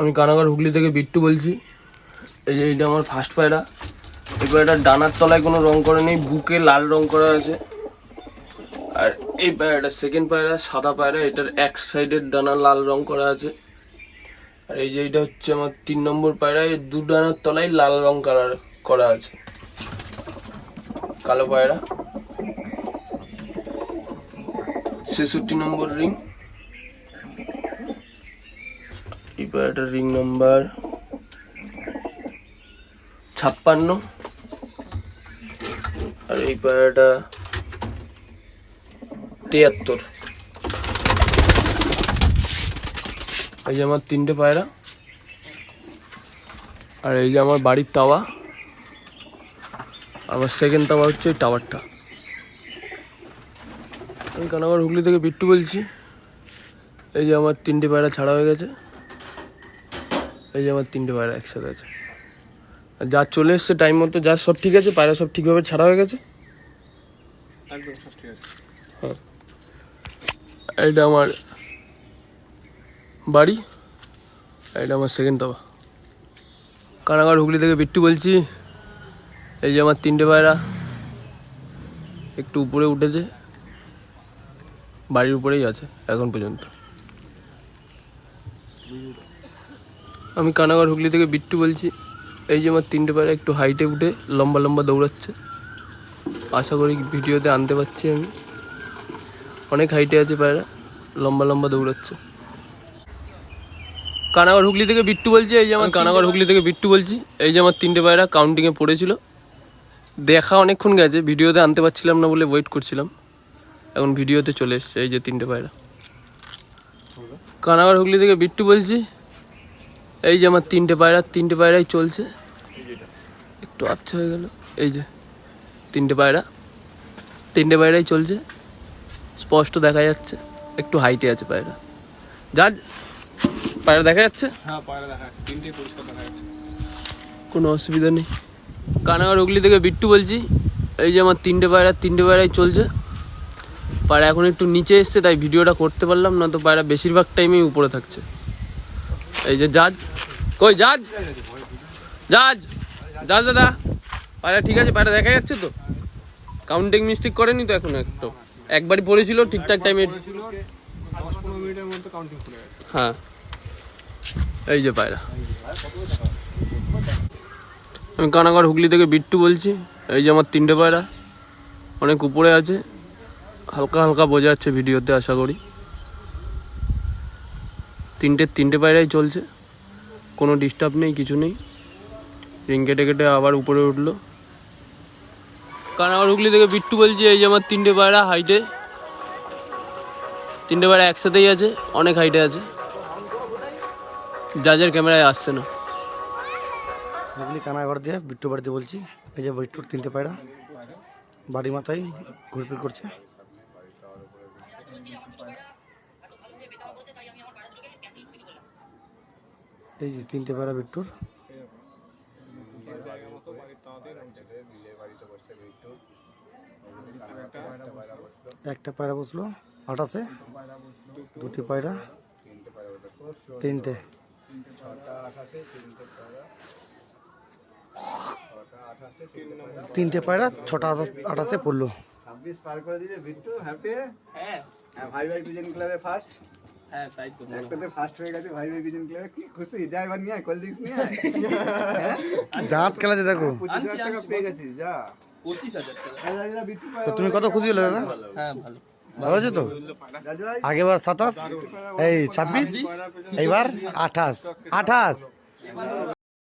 আমি কানাগড় হুগলি থেকে বিট্টু বলছি। এই যে এটা আমার ফার্স্ট পায়রা। এই পায়রাটার ডানার তলায় কোনো রং করা নেই, বুকে লাল রং করা আছে। আর এই পায়রাটা সেকেন্ড পায়রা, সাদা পায়রা, এটার এক সাইডের ডানা লাল রং করা আছে। আর এই যে এটা হচ্ছে আমার তিন নম্বর পায়রা, এই দু ডানার তলায় লাল রং কালার করা আছে। কালো পায়রা। ছেষট্টি নম্বর রিং এই পায়রাটার রিং নাম্বার ছাপ্পান্ন। আর এই পায়রাটা তিয়াত্তর। এই যে আমার তিনটে পায়রা। আর এই যে আমার বাড়ির তাওয়া। আমার সেকেন্ড তাওয়া হচ্ছে এই টাওয়ারটা। আমি কানাগড় হুগলি থেকে বিট্টু বলছি? এই যে আমার তিনটে পায়রা ছাড়া হয়ে গেছে। এই যে আমার তিনটে পায়রা একসাথে আছে। আর যা চলে এসছে টাইম মতো যা সব ঠিক আছে পায়রা সব ঠিকভাবে ছাড়া হয়ে গেছে? একদম সব ঠিক আছে। এটা আমার বাড়ি এটা আমার সেকেন্ড তাবা কানাগড় হুগলি থেকে বিট্টু বলছি। এই যে আমার তিনটে পায়রা একটু উপরে উঠেছে। বাড়ির উপরেই আছে এখন পর্যন্ত। আমি কানাগড় হুগলি থেকে বিট্টু বলছি। এই যে আমার তিনটে পায়রা একটু হাইটে উঠে লম্বা লম্বা দৌড়াচ্ছে। আশা করি ভিডিওতে আনতে পারছি আমি। অনেক হাইটে আছে পায়রা, লম্বা লম্বা দৌড়াচ্ছে। কানাগড় হুগলি থেকে বিট্টু বলছি, এই যে আমার কানাগড় হুগলি থেকে বিট্টু বলছি, এই যে আমার তিনটে পায়রা কাউন্টিংয়ে পড়েছিল। দেখা অনেকক্ষণ গেছে, ভিডিওতে আনতে পারছিলাম না বলে ওয়েট করছিলাম। এখন ভিডিওতে চলে এসছে, এই যে তিনটে পায়রা। কানাগড় হুগলি থেকে বিট্টু বলছি এই যে আমার তিনটে পায়রা তিনটে পায়রাই চলছে। একটু আচ্ছা হয়ে গেল। এই যে তিনটে পায়রা তিনটে পায়রাই চলছে। স্পষ্ট দেখা যাচ্ছে একটু হাইটে আছে পায়রা। যা পায়রা দেখা যাচ্ছে? হ্যাঁ পায়রা দেখা যাচ্ছে। তিনটেই পরিষ্কার দেখা যাচ্ছে। কোনো অসুবিধা নেই। কানাগড় হুগলি থেকে বিট্টু বলছি এই যে আমার তিনটে পায়রা তিনটে পায়রাই চলছে। পায়রা এখন একটু নিচে এসছে তাই ভিডিওটা করতে পারলাম না তো পায়রা বেশিরভাগ টাইমেই উপরে থাকছে। এই যে জাজ। কই, জাজ? জাজ? জাজ দাদা, পায়রা ঠিক আছে, পায়রা দেখা যাচ্ছে তো? কাউন্টিং মিস্টেক করেনি তো এখন একটু। একবারই পড়েছিল, ঠিকঠাক টাইমে হ্যাঁ। এই যে পায়রা। আমি কানাগড় হুগলি থেকে বিট্টু বলছি। এই যে আমার তিনটে পায়রা। অনেক উপরে আছে। হালকা হালকা বোঝা যাচ্ছে ভিডিওতে, আশা করি। তিনটে তিনটে পায়রাই চলছে। কোনো ডিস্টার্ব নেই, কিছু নেই। রিং কেটে কেটে আবার উপরে উঠল। কানাগড় হুগলি থেকে বিট্টু বলছি, এই যে আমার তিনটে পায়রা হাইটে তিনটে পায়রা একসাথেই আছে, অনেক হাইটে আছে। জাজের ক্যামেরায় আসছে না। হুগলি কানাগড় দিয়ে বিট্টু বাড়িতে বলছি, এই যে বিট্টুর তিনটে পায়রা, বাড়ি মাথায় ঘুরপির করছে। এই যে তিনটে পায়রা বিট্টুর একটা পায়রা বসল আটাশে দুটি পায়রা, তিনটে। তিনটে পায়রা, ছটা আটাশে পড়ল। ছাব্বিশ পার করে দিয়েছে বিট্টু হ্যাপি হ্যাঁ। ভাই ভাই ক্লাবে ফার্স্ট হ্যাঁ তাই তো একটাতে ফার্স্ট হয়ে গেছে ভাই ভাই পিজন ক্লাবে কি খুশি? যা এবার নিয়ে আয় কোল্ড ড্রিঙ্কস নিয়ে আয়। হ্যাঁ? দাঁত দেখো। টাকা পেয়ে গেছিস যা। পঁচিশ হাজার টাকা। এই যা, যা, বিট্টু তো তুমি কত খুশি হলে দাদা? হ্যাঁ ভালো। ভালো আছে তো? আগেবার সাতাশ এই ছাব্বিশ এইবার আঠাশ। আঠাশ?